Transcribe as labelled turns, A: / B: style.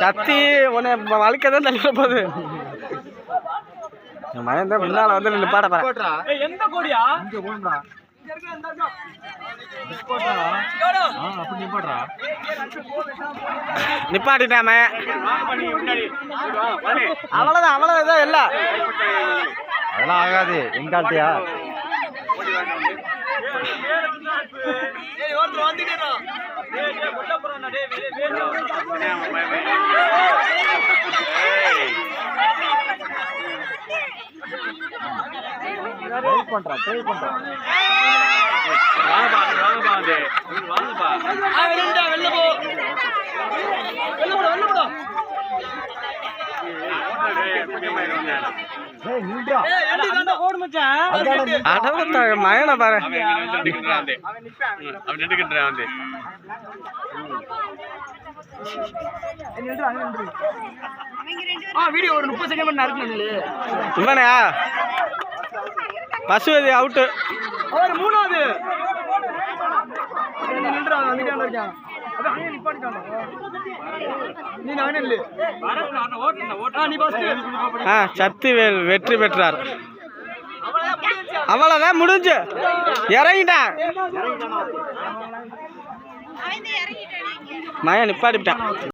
A: சத்தி உன்னை வழுக்க தான் தள்ளி போகுது என் மகன் தான் முன்னால வந்து நின்று பாட போறேன்.
B: எந்த கோடியா?
A: இல்லை
C: அதெல்லாம் ஆகாது. எங்காட்டியா? ட்ரை பண்றான் ட்ரை பண்றான் ஏய் நின்றா
B: மச்சான்
A: மகனை பாரு
D: அவன் நின்றுக்கின்றான் வந்து
B: ஆ வீடியோ ஒரு முப்பது செகண்ட் பண்ண இருக்கு
A: இவனையா பசுவதி அவுட்டு
B: அவர் மூணாவது நின்றான் இருக்கான்
A: சத்திவேல் வெற்றி பெற்றார் அவ்வளோதான் முடிஞ்சு. இறங்கிட்டான். மகன் நிப்பாட்டிவிட்டான்.